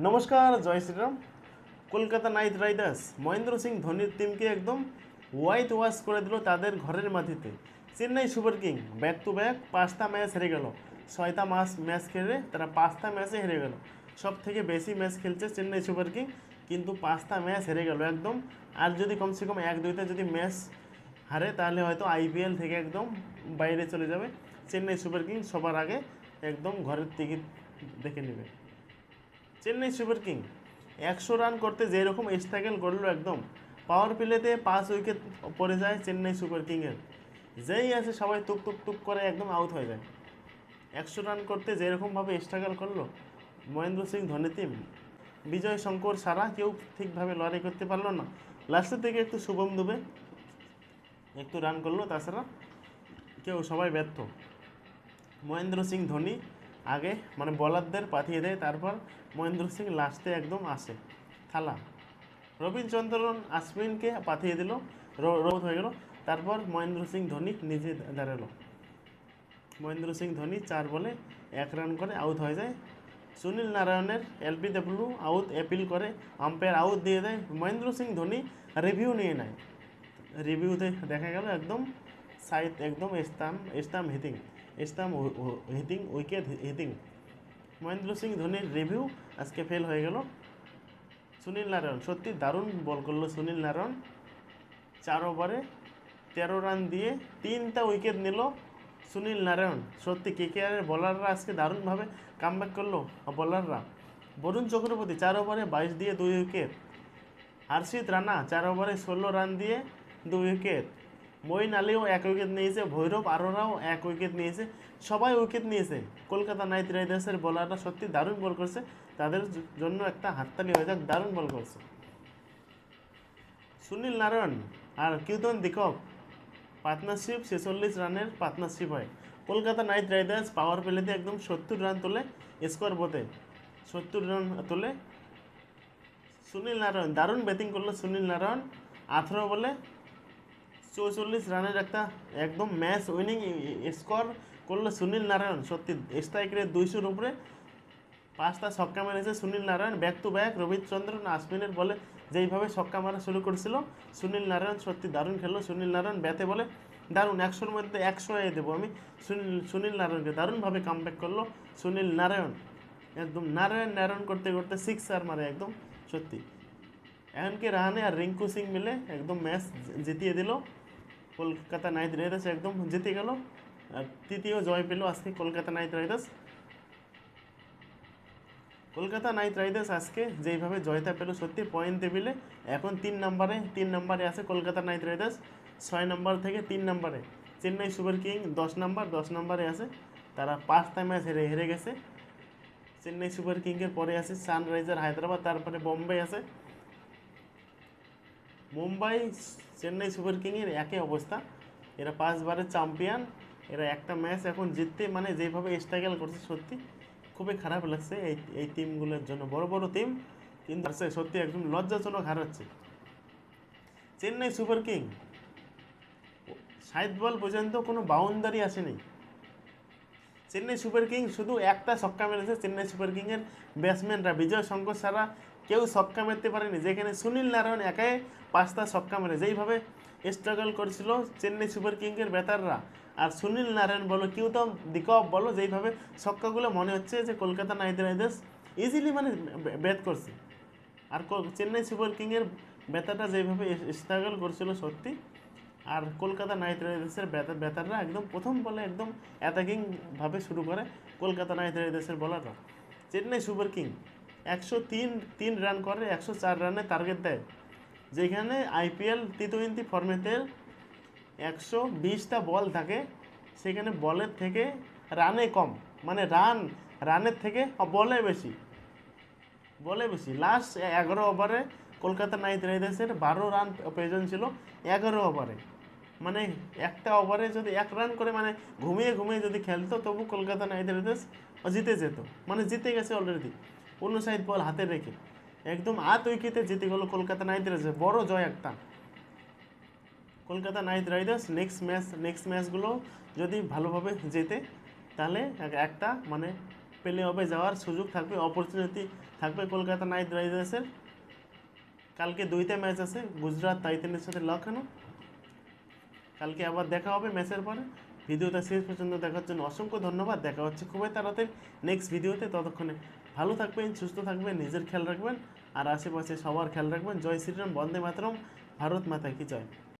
নমস্কার, জয় Shriram. Kolkata night Riders, Mahendra Singh ধোনির টিমকে একদম হোয়াইট ওয়াশ করে দিল তাদের ঘরের মাটিতে। Chennai Super King back to back পাঁচটা ম্যাচ হেরে গেল। ছয়টা মাস ম্যাচ খেলে তারা পাঁচটা ম্যাচে হেরে গেল। সব থেকে বেশি ম্যাচ খেলছে চেন্নাই সুপার কিং, কিন্তু পাঁচটা ম্যাচ হেরে গেল একদম। আর যদি কমসে কম এক দুইটা যদি ম্যাচ হারে, তাহলে হয়তো আইপিএল থেকে একদম বাইরে চলে যাবে। চেন্নাই সুপার কিং সবার আগে একদম ঘরের টিকিট দেখে নেবে। চেন্নাই সুপার কিং একশো রান করতে যেরকম স্ট্রাগল করল একদম। পাওয়ার প্লেতে পাঁচ উইকেট পড়ে যায় চেন্নাই সুপার কিংয়ের। যেই আছে সবাই টুক টুক টুক করে একদম আউট হয়ে যায়। একশো রান করতে যেরকমভাবে স্ট্রাগল করল, মহেন্দ্র সিং, ধোনি টিম বিজয় শঙ্কর সারা কেউ ঠিকভাবে লড়াই করতে পারল না। লাস্টের দিকে একটু শুভম দুবে একটু রান করল, তাছাড়া কেউ সবাই ব্যর্থ। মহেন্দ্র সিং, ধোনি আগে মানে বলারদের পাঠিয়ে দেয়, তারপর মহেন্দ্র সিং লাস্টে একদম আসে। থালা। রবীন্দ্রচন্দ্রন আশ্বিনকে পাঠিয়ে দিল রোধ হয়ে গেল, তারপর মহেন্দ্র সিং ধোনি নিজে দাঁড়াল। মহেন্দ্র সিং ধোনি চার বলে এক রান করে আউট হয়ে যায়। সুনীল নারায়ণের এলপিডব্লিউ আউট অ্যাপিল করে আম্পায়ার আউট দিয়ে দেয়। মহেন্দ্র সিং ধোনি রিভিউ নিয়ে নেয়। রিভিউতে দেখা গেল একদম সাইড একদম stump stump hitting stump hitting wicket hitting Mahendra Singh ধোনির রিভিউ আজকে ফেল হয়ে গেল। সুনীল নারায়ণ, সত্যি দারুণ বল করল সুনীল নারায়ণ। চার ওভারে তেরো রান দিয়ে তিনটা উইকেট নিল সুনীল নারায়ণ। সত্যি কে কে আর বলাররা আজকে দারুণভাবে কামব্যাক করল বলাররা বরুণ চক্রবর্তী চার ওভারে বাইশ দিয়ে দুই উইকেট হর্ষিত রানা চার ওভারে ষোলো রান দিয়ে দুই উইকেট মঈন আলীও এক উইকেট নিয়েছে, ভৈরব আরোরাও এক উইকেট নিয়েছে, সবাই উইকেট নিয়েছে। কলকাতা নাইট রাইডার্সের বোলাররা সত্যি দারুণ বল করছে, তাদের জন্য একটা হাততালি হয়ে যাক, দারুণ বল করছে। সুনীল নারায়ণ আর কিউতন দিকক পার্টনারশিপ, ছেচল্লিশ রানের পার্টনারশিপ হয়। কলকাতা নাইট রাইডার্স পাওয়ার প্লেতে একদম সত্তর রান তোলে স্কোর বোতে সত্তর রান তোলে সুনীল নারায়ণ। দারুণ ব্যাটিং করল সুনীল নারায়ণ, আঠেরো বলে চৌচল্লিশ রানের একটা একদম ম্যাচ উইনিং স্কোর করল সুনীল নারায়ণ। সত্যি স্ট্রাইক রেট দুইশোর উপরে। পাঁচটা ছক্কা মেরেছে Sunil Narine. Back to back Ravichandran আশ্বিনের বলে যেইভাবে ছক্কা মারা শুরু করেছিল, সুনীল নারায়ণ সত্যি দারুণ খেললো। সুনীল নারায়ণ ব্যাতে বলে, দারুণ, একশোর মধ্যে একশো এ দেবো আমি। সুনীল সুনীল নারায়ণকে দারুণভাবে কাম ব্যাক করল সুনীল নারায়ণ। একদম নারায়ণ নারায়ণ করতে করতে সিক্স আর মারে একদম, সত্যি। এমনকি রাহানে আর রিঙ্কু সিং মিলে একদম ম্যাচ জিতিয়ে দিল। কলকাতা নাইট রাইডার্স একদম জিতে গেল। আর তৃতীয় জয় পেল আজকে Kolkata Knight Riders. Kolkata Knight Riders আজকে যেইভাবে জয়তা পেল সত্যি পয়েন্ট টেবিলে এখন তিন নম্বরে তিন নম্বরে আছে কলকাতা নাইট রাইডার্স। ছয় নম্বর থেকে তিন নম্বরে চেন্নাই সুপার কিং দশ নম্বর, দশ নম্বরে আছে, তারা পাঁচটা ম্যাচ হেরে হেরে গেছে। চেন্নাই সুপার কিংয়ের পরে আছে সানরাইজার হায়দ্রাবাদ, তারপরে বোম্বে আছে। মুম্বাই, চেন্নাই সুপার কিংয়ের একই অবস্থা। এরা পাঁচবারের চ্যাম্পিয়ন, এরা একটা ম্যাচ এখন জিততে মানে যেভাবে স্ট্রাগল করছে, সত্যি খুবই খারাপ লাগছে এই এই টিমগুলোর জন্য। বড় বড় টিম কিন্তু সত্যি একদম লজ্জাজনক হারাচ্ছে। চেন্নাই সুপার কিং ষাট বল পর্যন্ত কোনো বাউন্ডারি আসেনি। চেন্নাই সুপার কিং শুধু একটা ছক্কা মেরেছে চেন্নাই সুপার কিংয়ের ব্যাটসম্যানরা বিজয় শঙ্কর সারা কেউ ছক্কা মারতে পারেনি। যেখানে সুনীল নারায়ণ একাই পাঁচটা ছক্কা মেরে, যেইভাবে স্ট্রাগল করেছিল চেন্নাই সুপার কিংয়ের ব্যাটাররা। আর সুনীল নারায়ণ বলো, কেউ তো দিকপ বলো, যেইভাবে ছক্কাগুলো মনে হচ্ছে যে কলকাতা নাইট রাইডার্স ইজিলি মানে ব্যাট করছে। আর চেন্নাই সুপার কিংয়ের ব্যাটারটা যেইভাবে স্ট্রাগল করছিল সত্যি। আর কলকাতা নাইট রাইডার্সের ব্যাটার ব্যাটাররা একদম প্রথম বলে একদম অ্যাটাকিংভাবে শুরু করে কলকাতা নাইট রাইডার্সের বলাররা চেন্নাই সুপার কিং একশো তিন তিন রান করে, একশো চার রানে টার্গেট দেয়। যেখানে আইপিএল টি টোয়েন্টি ফর্মেটের একশো বিশটা বল থাকে। সেখানে বলের থেকে রানে কম মানে রান রানের থেকে বলে বেশি। বলে বেশি। লাস্ট এগারো ওভারে কলকাতা নাইট রাইডার্সের বারো রান প্রয়োজন ছিল এগারো ওভারে মানে একটা ওভারে যদি এক রান করে মানে ঘুমিয়ে ঘুমিয়ে যদি খেলতো, তবু কলকাতা নাইট রাইডার্স জিতে যেত। মানে জিতে গেছে অলরেডি অন্য সাইড বল হাতে রেখে। একদম আট উইকেটে জিতে গেল কলকাতা নাইট রাইডার্স বড় জয় একটা। Kolkata Knight Riders next match next ম্যাচগুলো যদি ভালোভাবে জেতে, তাহলে এক- একটা মানে প্লে অফে যাওয়ার সুযোগ থাকবে অপরচুনিটি থাকবে কলকাতা নাইট রাইডার্সের কালকে দুইটা ম্যাচ আছে, গুজরাট টাইটানের সাথে লখনৌ কালকে আবার দেখা হবে ম্যাচের পরে। ভিডিওটা শেষ পর্যন্ত দেখার জন্য অসংখ্য ধন্যবাদ। দেখা হচ্ছে খুবই তাড়াতাড়ি নেক্সট ভিডিওতে ততক্ষণে ভালো থাকবেন, সুস্থ থাকবেন, নিজের খেয়াল রাখবেন। আর আশেপাশে সবার খেয়াল রাখবেন। জয় শ্রীরাম, বন্দে মাতরম, ভারত মাতা কি জয়।